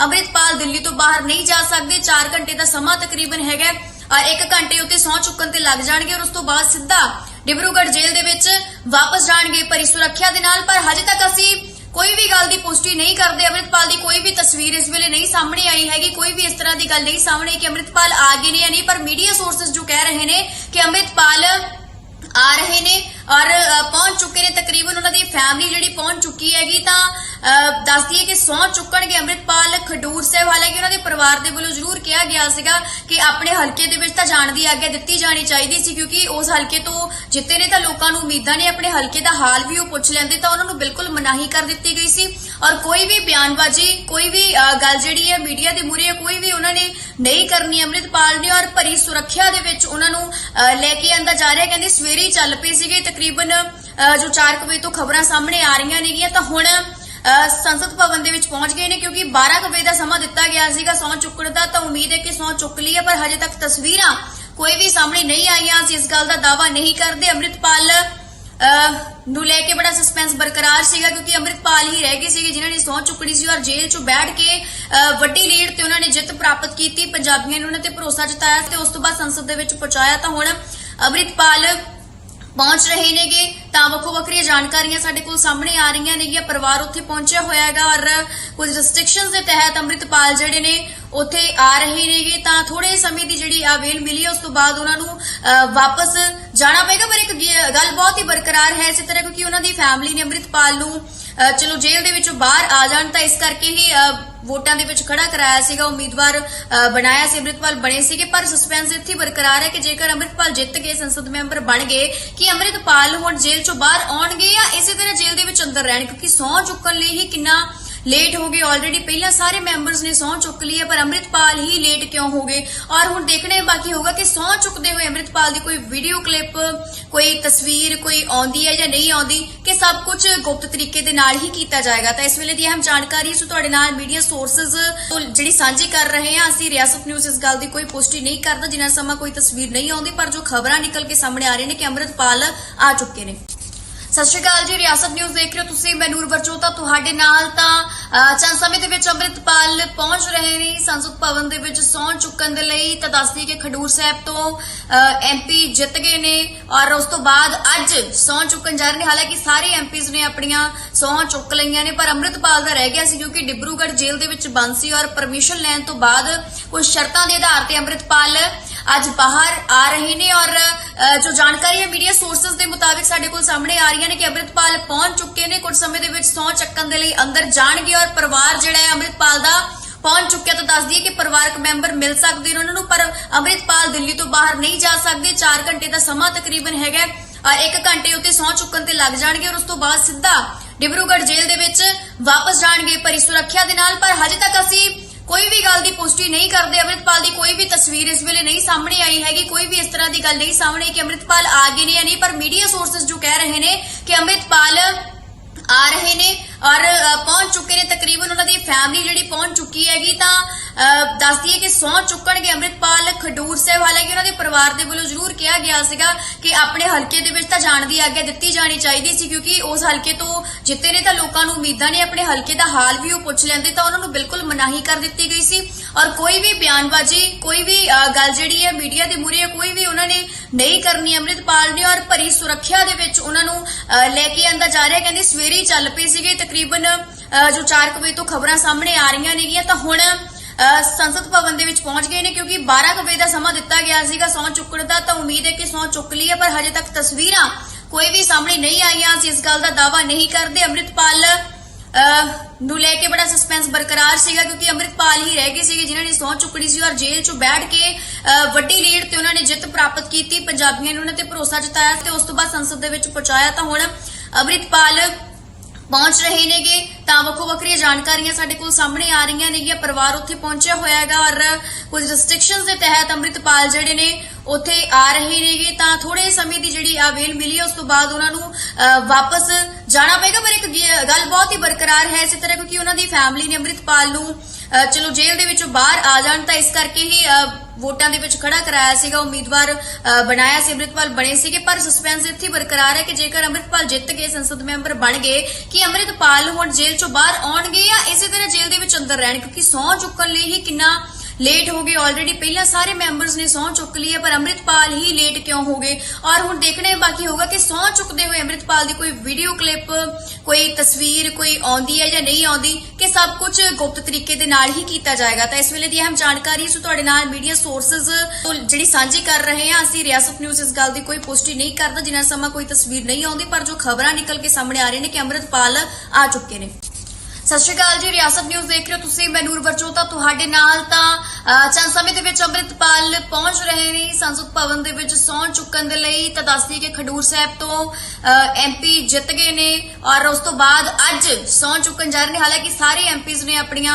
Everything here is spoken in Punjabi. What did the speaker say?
ਅੰਮ੍ਰਿਤਪਾਲ ਦਿੱਲੀ ਤੋਂ ਬਾਹਰ ਨਹੀਂ ਜਾ ਸਕਦੇ। 4 ਘੰਟੇ ਦਾ ਸਮਾਂ ਤਕਰੀਬਨ ਹੈਗਾ। ਔਰ 1 ਘੰਟੇ ਉੱਤੇ ਸਹੁੰ ਚੁੱਕਣ ਤੇ ਲੱਗ ਜਾਣਗੇ ਔਰ ਉਸ ਤੋਂ ਬਾਅਦ ਸਿੱਧਾ ਡਿਬਰੂਗੜ੍ਹ ਜੇਲ੍ਹ ਦੇ ਵਿੱਚ ਵਾਪਸ ਜਾਣਗੇ ਪਰੀ ਸੁਰੱਖਿਆ ਦੇ ਨਾਲ। ਪਰ ਹਜੇ ਤੱਕ ਅਸੀਂ ਕੋਈ ਵੀ ਗੱਲ ਦੀ ਪੁਸ਼ਟੀ ਨਹੀਂ ਕਰਦੇ। ਅੰਮ੍ਰਿਤਪਾਲ ਦੀ ਕੋਈ ਵੀ ਤਸਵੀਰ ਇਸ ਵੇਲੇ ਨਹੀਂ ਸਾਹਮਣੇ ਆਈ ਹੈਗੀ। ਕੋਈ ਵੀ ਇਸ ਤਰ੍ਹਾਂ ਦੀ ਗੱਲ ਨਹੀਂ ਸਾਹਮਣੇ ਕਿ ਅੰਮ੍ਰਿਤਪਾਲ ਆ ਗਏ ਨੇ ਜਾਂ ਨਹੀਂ। ਪਰ ਮੀਡੀਆ ਸੋਰਸਸ ਜੋ ਕਹਿ ਰਹੇ ਨੇ ਕਿ ਅੰਮ੍ਰਿਤਪਾਲ ਆ ਰਹੇ ਨੇ। ਔਰ ਪਹੁੰਚ ਚੁੱਕੇ ਨੇ ਤਕਰੀਬਨ ਉਹਨਾਂ ਦੀ ਫੈਮਿਲੀ ਜਿਹੜੀ ਪਹੁੰਚ ਚੁੱਕੀ ਹੈਗੀ ਤਾਂ ਅ, ਦੱਸਦੀ ਹੈ ਕਿ ਸਹੁੰ ਚੁੱਕਣਗੇ ਅੰਮ੍ਰਿਤਪਾਲ ਖਡੂਰ ਸਾਹਿਬ। ਹਾਲਾਂਕਿ ਉਹਨਾਂ ਦੇ ਪਰਿਵਾਰ ਦੇ ਵੱਲੋਂ ਜ਼ਰੂਰ ਕਿਹਾ ਗਿਆ ਸੀਗਾ ਕਿ ਆਪਣੇ ਹਲਕੇ ਦੇ ਵਿੱਚ ਤਾਂ ਜਾਣ ਦੀ ਆਗਿਆ ਦਿੱਤੀ ਜਾਣੀ ਚਾਹੀਦੀ ਸੀ ਕਿਉਂਕਿ ਉਸ ਹਲਕੇ ਤੋਂ ਜਿੱਤੇ ਨੇ ਤਾਂ ਲੋਕਾਂ ਨੂੰ ਉਮੀਦਾਂ ਨੇ ਆਪਣੇ ਹਲਕੇ ਦਾ ਹਾਲ ਵੀ ਉਹ ਪੁੱਛ ਲੈਂਦੇ ਤਾਂ ਉਹਨਾਂ ਨੂੰ ਬਿਲਕੁਲ ਮਨਾਹੀ ਕਰ ਦਿੱਤੀ ਗਈ ਸੀ। ਔਰ ਕੋਈ ਵੀ ਬਿਆਨਬਾਜ਼ੀ ਕੋਈ ਵੀ ਗੱਲ ਜਿਹੜੀ ਹੈ ਮੀਡੀਆ ਦੇ ਮੂਹਰੇ ਕੋਈ ਵੀ ਉਹਨਾਂ ਨੇ ਨਹੀਂ ਕਰਨੀ ਅੰਮ੍ਰਿਤਪਾਲ ਨੇ ਔਰ ਭਰੀ ਸੁਰੱਖਿਆ ਦੇ ਵਿੱਚ ਉਹਨਾਂ ਨੂੰ ਲੈ ਕੇ ਆਂਦਾ ਜਾ ਰਿਹਾ ਕਹਿੰਦੇ ਸਵੇਰੇ ਚੱਲ ਪਏ ਸੀਗੇ ਤਕਰੀਬਨ ਅ, ਜੋ 4 ਵਜੇ ਤੋਂ ਖਬਰਾਂ ਸਾਹਮਣੇ ਆ ਰਹੀਆਂ ਨੇਗੀਆਂ ਤਾਂ ਹੁਣ ਸੰਸਦ ਭਵਨ ਦੇ ਵਿੱਚ ਪਹੁੰਚ ਗਏ ਨੇ ਕਿਉਂਕਿ 12 ਕੁ ਵਜੇ ਦਾ ਸਮਾਂ ਦਿੱਤਾ ਗਿਆ ਸੀਗਾ ਸਹੁੰ ਚੁੱਕਣ ਦਾ, ਤਾਂ ਉਮੀਦ ਹੈ ਕਿ ਸਹੁੰ ਚੁੱਕ ਲਈ ਹੈ, ਪਰ ਹਜੇ ਤੱਕ ਤਸਵੀਰਾਂ ਕੋਈ ਵੀ ਸਾਹਮਣੇ ਨਹੀਂ ਆਈਆਂ। ਅਸੀਂ ਇਸ ਗੱਲ ਦਾ ਦਾਵਾ ਨਹੀਂ ਕਰਦੇ। ਅੰਮ੍ਰਿਤਪਾਲ ਨੂੰ ਲੈ ਕੇ ਬੜਾ ਸਸਪੈਂਸ ਬਰਕਰਾਰ ਸੀਗਾ ਕਿਉਂਕਿ ਅੰਮ੍ਰਿਤਪਾਲ ਹੀ ਰਹਿ ਗਏ ਸੀਗੇ, ਜਿਨ੍ਹਾਂ ਨੇ ਸਹੁੰ ਚੁੱਕਣੀ ਸੀ ਔਰ ਜੇਲ੍ਹ 'ਚੋਂ ਬੈਠ ਕੇ ਅਹ ਵੱਡੀ ਲੀਡ ਤੇ ਉਹਨਾਂ ਨੇ ਜਿੱਤ ਪ੍ਰਾਪਤ ਕੀਤੀ। ਪੰਜਾਬੀਆਂ ਨੇ ਉਹਨਾਂ ਤੇ ਭਰੋਸਾ ਜਤਾਇਆ ਤੇ ਉਸ ਤੋਂ ਬਾਅਦ ਸੰਸਦ ਦੇ ਵਿੱਚ ਪਹੁੰਚਾਇਆ। ਤਾਂ ਹੁਣ ਅੰਮ੍ਰਿਤਪਾਲ ਪਹੁੰਚ ਰਹੇ ਨੇਗੇ। ਤਾਂ ਵੱਖੋ ਵੱਖਰੀਆਂ ਜਾਣਕਾਰੀਆਂ ਸਾਡੇ ਕੋਲ ਸਾਹਮਣੇ ਆ ਰਹੀਆਂ ਨੇਗੀਆਂ। ਪਰਿਵਾਰ ਉੱਥੇ ਪਹੁੰਚਿਆ ਹੋਇਆ ਹੈਗਾ ਔਰ ਕੁਝ ਰੈਸਟ੍ਰਿਕਸ਼ਨਸ ਦੇ ਤਹਿਤ ਅੰਮ੍ਰਿਤਪਾਲ ਜਿਹੜੇ ਨੇ ਉੱਥੇ ਆ ਰਹੇ ਨੇਗੇ। ਤਾਂ ਥੋੜੇ ਸਮੇਂ ਦੀ ਜਿਹੜੀ ਆਵੇਲ ਮਿਲੀ ਉਸ ਤੋਂ ਬਾਅਦ ਉਹਨਾਂ ਨੂੰ ਵਾਪਸ ਜਾਣਾ ਪਏਗਾ। ਪਰ ਇੱਕ ਗੱਲ ਬਹੁਤ ਹੀ ਬਰਕਰਾਰ ਹੈ ਇਸੇ ਤਰ੍ਹਾਂ, ਕਿਉਂਕਿ ਉਹਨਾਂ ਦੀ ਫੈਮਿਲੀ ਨੇ ਅੰਮ੍ਰਿਤਪਾਲ ਨੂੰ ਚਲੋ ਜੇਲ੍ਹ ਦੇ ਵਿੱਚੋਂ ਬਾਹਰ ਆ ਜਾਣ ਤਾਂ ਇਸ ਕਰਕੇ ਹੀ ਵੋਟਾਂ ਦੇ ਵਿੱਚ ਖੜਾ ਕਰਾਇਆ ਸੀਗਾ, ਉਮੀਦਵਾਰ ਬਣਾਇਆ ਸੀ, ਅੰਮ੍ਰਿਤਪਾਲ ਬਣੇ ਸੀਗੇ, ਪਰ ਸਸਪੈਂਸ ਇੱਥੇ ਬਰਕਰਾਰ ਹੈ ਕਿ ਜੇਕਰ ਅੰਮ੍ਰਿਤਪਾਲ ਜਿੱਤ ਗਏ, ਸੰਸਦ ਮੈਂਬਰ ਬਣ ਗਏ, ਕਿ ਅੰਮ੍ਰਿਤਪਾਲ ਹੁਣ ਜੇਲ੍ਹ ਚੋਂ ਬਾਹਰ ਆਉਣਗੇ ਜਾਂ ਇਸੇ ਤਰ੍ਹਾਂ ਜੇਲ੍ਹ ਦੇ ਵਿੱਚ ਅੰਦਰ ਰਹਿਣ, ਕਿਉਂਕਿ ਸਹੁੰ ਚੁੱਕਣ ਲਈ ਹੀ ਕਿੰਨਾ ਲੇਟ ਹੋ ਗਏ ਆਲਰੇਡੀ ਪਹਿਲਾਂ ਸਾਰੇ ਮੈਂਬਰਸ ਨੇ ਸਹੁੰ ਚੁੱਕ ਲਈ ਹੈ, ਪਰ ਅੰਮ੍ਰਿਤਪਾਲ ਹੀ ਲੇਟ ਕਿਉਂ ਹੋ ਗਏ? ਔਰ ਹੁਣ ਦੇਖਣਾ ਬਾਕੀ ਹੋਗਾ ਕਿ ਸਹੁੰ ਚੁੱਕਦੇ ਹੋਏ ਅੰਮ੍ਰਿਤਪਾਲ ਦੀ ਕੋਈ ਵੀਡੀਓ ਕਲਿੱਪ ਕੋਈ ਤਸਵੀਰ ਕੋਈ ਆਉਂਦੀ ਹੈ ਜਾਂ ਨਹੀਂ ਆਉਂਦੀ, ਕਿ ਸਭ ਕੁਝ ਗੁਪਤ ਤਰੀਕੇ ਦੇ ਨਾਲ ਹੀ ਕੀਤਾ ਜਾਏਗਾ। ਤਾਂ ਇਸ ਵੇਲੇ ਦੀ ਅਹਿਮ ਜਾਣਕਾਰੀ ਸੋ ਤੁਹਾਡੇ ਨਾਲ ਮੀਡੀਆ ਸੋਰਸਸ ਜਿਹੜੀ ਸਾਂਝੀ ਕਰ ਰਹੇ ਹਾਂ, ਅਸੀਂ ਰਿਆਸਤ ਨਿਊਜ਼ ਇਸ ਗੱਲ ਦੀ ਕੋਈ ਪੁਸ਼ਟੀ ਨਹੀਂ ਕਰਦਾ, ਜਿੰਨਾ ਸਮਾਂ ਕੋਈ ਤਸਵੀਰ ਨਹੀਂ ਆਉਂਦੀ, ਪਰ ਜੋ ਖਬਰਾਂ ਨਿਕਲ ਕੇ ਸਾਹਮਣੇ ਆ ਰਹੀਆਂ ਨੇ ਕਿ ਅੰਮ੍ਰਿਤਪਾਲ ਆ ਚੁੱਕੇ ਨੇ। ਸਤਿ ਸ਼੍ਰੀ ਅਕਾਲ ਜੀ, ਰਿਆਸਤ ਨਿਊਜ਼ ਦੇਖ ਰਹੇ ਹੋ ਤੁਸੀਂ, ਮੈਂ ਨੂਰ ਵਰਚੋਤਾ ਤੁਹਾਡੇ ਨਾਲ ਤਾਂ ਚੰਦ ਸਮੇਂ ਦੇ ਵਿੱਚ ਅੰਮ੍ਰਿਤਪਾਲ ਪਹੁੰਚ ਰਹੇ ਨੇ, ਸੰਸਦ ਭਵਨ ਦੇ ਵਿੱਚ ਸਹੁੰ ਚੁੱਕਣ ਦੇ ਲਈ ਤਾਂ ਦੱਸਦੀ ਕਿ ਖਡੂਰ ਸਾਹਿਬ ਤੋਂ ਐਮਪੀ ਜਿੱਤ ਗਏ ਨੇ ਔਰ ਉਸ ਤੋਂ ਬਾਅਦ ਅੱਜ ਸਹੁੰ ਚੁੱਕਣ ਜਾ ਰਹੇ ਨੇ। ਹਾਲਾਂਕਿ ਸਾਰੇ ਐਮਪੀਜ਼ ਨੇ ਆਪਣੀਆਂ ਸਹੁੰ ਚੁੱਕ ਲਈਆਂ ਨੇ, ਪਰ ਅੰਮ੍ਰਿਤਪਾਲ ਦਾ ਰਹਿ ਗਿਆ ਸੀ ਕਿਉਂਕਿ ਡਿਬਰੂਗੜ੍ਹ ਜੇਲ੍ਹ ਦੇ ਵਿੱਚ ਬੰਦ ਸੀ ਔਰ ਪਰਮਿਸ਼ਨ ਲੈਣ ਤੋਂ ਬਾਅਦ ਕੁਝ ਸ਼ਰਤਾਂ ਦੇ ਆਧਾਰ ਤੇ ਅੰਮ੍ਰਿਤਪਾਲ ਅੱਜ ਬਾਹਰ ਆ ਰਹੇ ਨੇ ਔਰ ਜੋ ਜਾਣਕਾਰੀ ਹੈ ਮੀਡੀਆ ਸੋਰਸਸ ਦੇ ਮੁਤਾਬਿਕ ਸਾਡੇ ਕੋਲ ਸਾਹਮਣੇ ਆ ਰਹੀਆਂ ਨੇ ਕਿ ਅੰਮ੍ਰਿਤਪਾਲ ਪਹੁੰਚ ਚੁੱਕੇ ਨੇ। ਕੁਝ ਸਮੇਂ ਦੇ ਵਿੱਚ ਸਹੁੰ ਚੱਕਣ ਦੇ ਲਈ ਅੰਦਰ ਜਾਣਗੇ ਔਰ ਪਰਿਵਾਰ ਜਿਹੜਾ ਹੈ ਅੰਮ੍ਰਿਤਪਾਲ ਦਾ ਪਹੁੰਚ ਚੁੱਕਿਆ ਤਾਂ ਦੱਸ ਦਈਏ ਕਿ ਪਰਿਵਾਰਕ ਮੈਂਬਰ ਮਿਲ ਸਕਦੇ ਨੇ ਉਹਨਾਂ ਨੂੰ, ਪਰ ਅੰਮ੍ਰਿਤਪਾਲ ਦਿੱਲੀ ਤੋਂ ਬਾਹਰ ਨਹੀਂ ਜਾ ਸਕਦੇ। 4 ਘੰਟੇ ਦਾ ਸਮਾਂ ਤਕਰੀਬਨ ਹੈਗਾ ਔਰ 1 ਘੰਟੇ ਉੱਤੇ ਸਹੁੰ ਚੁੱਕਣ ਤੇ ਲੱਗ ਜਾਣਗੇ ਔਰ ਉਸ ਤੋਂ ਬਾਅਦ ਸਿੱਧਾ ਡਿਬਰੂਗੜ੍ਹ ਜੇਲ੍ਹ ਦੇ ਵਿੱਚ ਵਾਪਸ ਜਾਣਗੇ ਪਰਿ, ਸੁਰੱਖਿਆ ਦੇ ਨਾਲ। ਪਰ ਹਜੇ ਤੱਕ ਅਸੀਂ ਕੋਈ ਵੀ ਗੱਲ ਦੀ ਪੁਸ਼ਟੀ ਨਹੀਂ ਕਰਦੇ, ਅੰਮ੍ਰਿਤਪਾਲ ਦੀ ਕੋਈ ਵੀ ਤਸਵੀਰ ਇਸ ਵੇਲੇ ਨਹੀਂ ਸਾਹਮਣੇ ਆਈ ਹੈਗੀ, ਕੋਈ ਵੀ ਇਸ ਤਰ੍ਹਾਂ ਦੀ ਗੱਲ ਨਹੀਂ ਸਾਹਮਣੇ ਕਿ ਅੰਮ੍ਰਿਤਪਾਲ ਆ ਗਏ ਨੇ ਜਾਂ ਨਹੀਂ, ਪਰ ਮੀਡੀਆ ਸੋਰਸਸ ਜੋ ਕਹਿ ਰਹੇ ਨੇ ਕਿ ਅੰਮ੍ਰਿਤਪਾਲ ਆ ਰਹੇ ਨੇ ਔਰ ਪਹੁੰਚ ਚੁੱਕੇ ਨੇ, ਤਕਰੀਬਨ ਉਹਨਾਂ ਦੀ ਫੈਮਿਲੀ ਜਿਹੜੀ ਪਹੁੰਚ ਚੁੱਕੀ ਹੈਗੀ ਤਾਂ ਅ, ਦੱਸਦੀ ਕਿ ਸਹੁੰ ਚੁੱਕਣਗੇ ਅੰਮ੍ਰਿਤਪਾਲ ਖਡੂਰ ਸਾਹਿਬ। ਹਾਲਾਂਕਿ ਉਹਨਾਂ ਦੇ ਪਰਿਵਾਰ ਦੇ ਵੱਲੋਂ ਜ਼ਰੂਰ ਕਿਹਾ ਗਿਆ ਸੀਗਾ ਕਿ ਆਪਣੇ ਹਲਕੇ ਦੇ ਵਿੱਚ ਤਾਂ ਜਾਣ ਦੀ ਆਗਿਆ ਦਿੱਤੀ ਜਾਣੀ ਚਾਹੀਦੀ ਸੀ ਕਿਉਂਕਿ ਉਸ ਹਲਕੇ ਤੋਂ ਜਿੱਤੇ ਨੇ ਤਾਂ ਲੋਕਾਂ ਨੂੰ ਉਮੀਦਾਂ ਨੇ ਆਪਣੇ ਹਲਕੇ ਦਾ ਹਾਲ ਵੀ ਉਹ ਪੁੱਛ ਲੈਂਦੇ ਤਾਂ ਉਹਨਾਂ ਨੂੰ ਬਿਲਕੁਲ ਮਨਾਹੀ ਕਰ ਦਿੱਤੀ ਗਈ ਸੀ। ਔਰ ਕੋਈ ਵੀ ਬਿਆਨਬਾਜ਼ੀ ਕੋਈ ਵੀ ਗੱਲ ਜਿਹੜੀ ਹੈ ਮੀਡੀਆ ਦੇ ਮੂਹਰੇ ਕੋਈ ਵੀ ਉਹਨਾਂ ਨੇ ਨਹੀਂ ਕਰਨੀ ਅੰਮ੍ਰਿਤਪਾਲ ਨੇ ਔਰ ਭਰੀ ਸੁਰੱਖਿਆ ਦੇ ਵਿੱਚ ਉਹਨਾਂ ਨੂੰ ਲੈ ਕੇ ਆਂਦਾ ਜਾ ਰਿਹਾ ਕਹਿੰਦੇ ਸਵੇਰੇ ਚੱਲ ਪਏ ਸੀਗੇ ਤਕਰੀਬਨ ਅ, ਜੋ 4 ਵਜੇ ਤੋਂ ਖਬਰਾਂ ਸਾਹਮਣੇ ਆ ਰਹੀਆਂ ਨੇਗੀਆਂ ਤਾਂ ਹੁਣ ਸੰਸਦ ਭਵਨ ਦੇ ਵਿੱਚ ਪਹੁੰਚ ਗਏ ਨੇ ਕਿਉਂਕਿ 12 ਕੁ ਵਜੇ ਦਾ ਸਮਾਂ ਦਿੱਤਾ ਗਿਆ ਸੀਗਾ ਸਹੁੰ ਚੁੱਕਣ ਦਾ, ਤਾਂ ਉਮੀਦ ਹੈ ਕਿ ਸਹੁੰ ਚੁੱਕ ਲਈ ਹੈ, ਪਰ ਹਜੇ ਤੱਕ ਤਸਵੀਰਾਂ ਕੋਈ ਵੀ ਸਾਹਮਣੇ ਨਹੀਂ ਆਈਆਂ। ਅਸੀਂ ਇਸ ਗੱਲ ਦਾ ਦਾਵਾ ਨਹੀਂ ਕਰਦੇ। ਅੰਮ੍ਰਿਤਪਾਲ ਨੂੰ ਲੈ ਕੇ ਬੜਾ ਸਸਪੈਂਸ ਬਰਕਰਾਰ ਸੀਗਾ ਕਿਉਂਕਿ ਅੰਮ੍ਰਿਤਪਾਲ ਹੀ ਰਹਿ ਗਏ ਸੀਗੇ, ਜਿਨ੍ਹਾਂ ਨੇ ਸਹੁੰ ਚੁੱਕਣੀ ਸੀ ਔਰ ਜੇਲ੍ਹ ਚ ਬੈਠ ਕੇ ਵੱਡੀ ਲੀਡ ਤੇ ਉਹਨਾਂ ਨੇ ਜਿੱਤ ਪ੍ਰਾਪਤ ਕੀਤੀ। ਪੰਜਾਬੀਆਂ ਨੇ ਉਹਨਾਂ ਤੇ ਭਰੋਸਾ ਜਤਾਇਆ ਤੇ ਉਸ ਤੋਂ ਬਾਅਦ ਸੰਸਦ ਦੇ ਵਿੱਚ ਪਹੁੰਚਾਇਆ। ਤਾਂ ਹੁਣ ਅੰਮ੍ਰਿਤਪਾਲ ਪਹੁੰਚ ਰਹੇ ਨੇਗੇ। ਤਾਂ ਵੱਖੋ ਵੱਖਰੀਆਂ ਜਾਣਕਾਰੀਆਂ ਸਾਡੇ ਕੋਲ ਸਾਹਮਣੇ ਆ ਰਹੀਆਂ ਨੇਗੀਆਂ। ਪਰਿਵਾਰ ਉੱਥੇ ਪਹੁੰਚਿਆ ਹੋਇਆ ਹੈਗਾ ਔਰ ਕੁਝ ਰੈਸਟ੍ਰਿਕਸ਼ਨਸ ਦੇ ਤਹਿਤ ਅੰਮ੍ਰਿਤਪਾਲ ਜਿਹੜੇ ਨੇ ਉੱਥੇ ਆ ਰਹੇ ਨੇਗੇ। ਤਾਂ ਥੋੜੇ ਸਮੇਂ ਦੀ ਜਿਹੜੀ ਆ ਵੇਲ ਮਿਲੀ ਉਸ ਤੋਂ ਬਾਅਦ ਉਹਨਾਂ ਨੂੰ ਵਾਪਸ ਜਾਣਾ ਪਏਗਾ। ਪਰ ਇੱਕ ਗੱਲ ਬਹੁਤ ਹੀ ਬਰਕਰਾਰ ਹੈ। ਇਸੇ ਤਰ੍ਹਾਂ ਕਿਉਂਕਿ ਉਹਨਾਂ ਦੀ ਫੈਮਿਲੀ ਨੇ ਅੰਮ੍ਰਿਤਪਾਲ ਨੂੰ ਚਲੋ ਜੇਲ੍ਹ ਦੇ ਵਿੱਚੋਂ ਬਾਹਰ ਆ ਜਾਣ ਤਾਂ ਇਸ ਕਰਕੇ ਹੀ ਵੋਟਾਂ ਦੇ ਵਿੱਚ ਖੜਾ ਕਰਾਇਆ ਸੀਗਾ ਉਮੀਦਵਾਰ ਅ, ਬਣਾਇਆ ਸੀ ਅੰਮ੍ਰਿਤਪਾਲ ਬਣੇ ਸੀਗੇ ਪਰ ਸਸਪੈਂਸ ਇੱਥੇ ਬਰਕਰਾਰ ਹੈ ਕਿ ਜੇਕਰ ਅੰਮ੍ਰਿਤਪਾਲ ਜਿੱਤ ਗਏ ਸੰਸਦ ਮੈਂਬਰ ਬਣ ਗਏ ਕਿ ਅੰਮ੍ਰਿਤਪਾਲ ਹੁਣ ਜੇਲ੍ਹ ਚੋਂ ਬਾਹਰ ਆਉਣਗੇ ਜਾਂ ਇਸੇ ਤਰ੍ਹਾਂ ਜੇਲ੍ਹ ਦੇ ਵਿੱਚ ਅੰਦਰ ਰਹਿਣ? ਕਿਉਂਕਿ ਸਹੁੰ ਚੁੱਕਣ ਲਈ ਹੀ ਕਿੰਨਾ ਲੇਟ ਹੋ ਗਏ ਆਲਰੇਡੀ ਪਹਿਲਾਂ ਸਾਰੇ ਮੈਂਬਰਸ ਨੇ ਸਹੁੰ ਚੁੱਕ ਲਈ ਹੈ, ਪਰ ਅੰਮ੍ਰਿਤਪਾਲ ਹੀ ਲੇਟ ਕਿਉਂ ਹੋ ਗਏ? ਔਰ ਹੁਣ ਦੇਖਣਾ ਬਾਕੀ ਹੋਗਾ ਕਿ ਸਹੁੰ ਚੁੱਕਦੇ ਹੋਏ ਅੰਮ੍ਰਿਤਪਾਲ ਦੀ ਕੋਈ ਵੀਡੀਓ ਕਲਿੱਪ ਕੋਈ ਤਸਵੀਰ ਕੋਈ ਆਉਂਦੀ ਹੈ ਜਾਂ ਨਹੀਂ ਆਉਂਦੀ, ਕਿ ਸਭ ਕੁਝ ਗੁਪਤ ਤਰੀਕੇ ਦੇ ਨਾਲ ਹੀ ਕੀਤਾ ਜਾਏਗਾ। ਤਾਂ ਇਸ ਵੇਲੇ ਦੀ ਅਹਿਮ ਜਾਣਕਾਰੀ ਸੋ ਤੁਹਾਡੇ ਨਾਲ ਮੀਡੀਆ ਸੋਰਸਸ ਤੋਂ ਜਿਹੜੀ ਸਾਂਝੀ ਕਰ ਰਹੇ ਹਾਂ, ਅਸੀਂ ਰਿਆਸਤ ਨਿਊਜ਼ ਇਸ ਗੱਲ ਦੀ ਕੋਈ ਪੁਸ਼ਟੀ ਨਹੀਂ ਕਰਦਾ, ਜਿੰਨਾ ਸਮਾਂ ਕੋਈ ਤਸਵੀਰ ਨਹੀਂ ਆਉਂਦੀ, ਪਰ ਜੋ ਖਬਰਾਂ ਨਿਕਲ ਕੇ ਸਾਹਮਣੇ ਆ ਰਹੀਆਂ ਨੇ ਕਿ ਅੰਮ੍ਰਿਤਪਾਲ ਆ ਚੁੱਕੇ ਨੇ। ਸਤਿ ਸ਼੍ਰੀ ਅਕਾਲ ਜੀ, ਰਿਆਸਤ ਨਿਊਜ਼ ਦੇਖ ਰਹੇ ਹੋ ਤੁਸੀਂ, ਮੈਂ ਨੂਰ ਬਰਚੋਤਾ ਤੁਹਾਡੇ ਨਾਲ ਤਾਂ ਚੰਦ ਸਮੇਂ ਦੇ ਵਿੱਚ ਅੰਮ੍ਰਿਤਪਾਲ ਪਹੁੰਚ ਰਹੇ ਨੇ, ਸੰਸਦ ਭਵਨ ਦੇ ਵਿੱਚ ਸਹੁੰ ਚੁੱਕਣ ਦੇ ਲਈ ਤਾਂ ਦੱਸਦੀ ਕਿ ਖਡੂਰ ਸਾਹਿਬ ਤੋਂ ਐਮਪੀ ਜਿੱਤ ਗਏ ਨੇ ਔਰ ਉਸ ਤੋਂ ਬਾਅਦ ਅੱਜ ਸਹੁੰ ਚੁੱਕਣ ਜਾ ਰਹੇ ਨੇ, ਹਾਲਾਂਕਿ ਸਾਰੇ ਐਮਪੀਜ਼ ਨੇ ਆਪਣੀਆਂ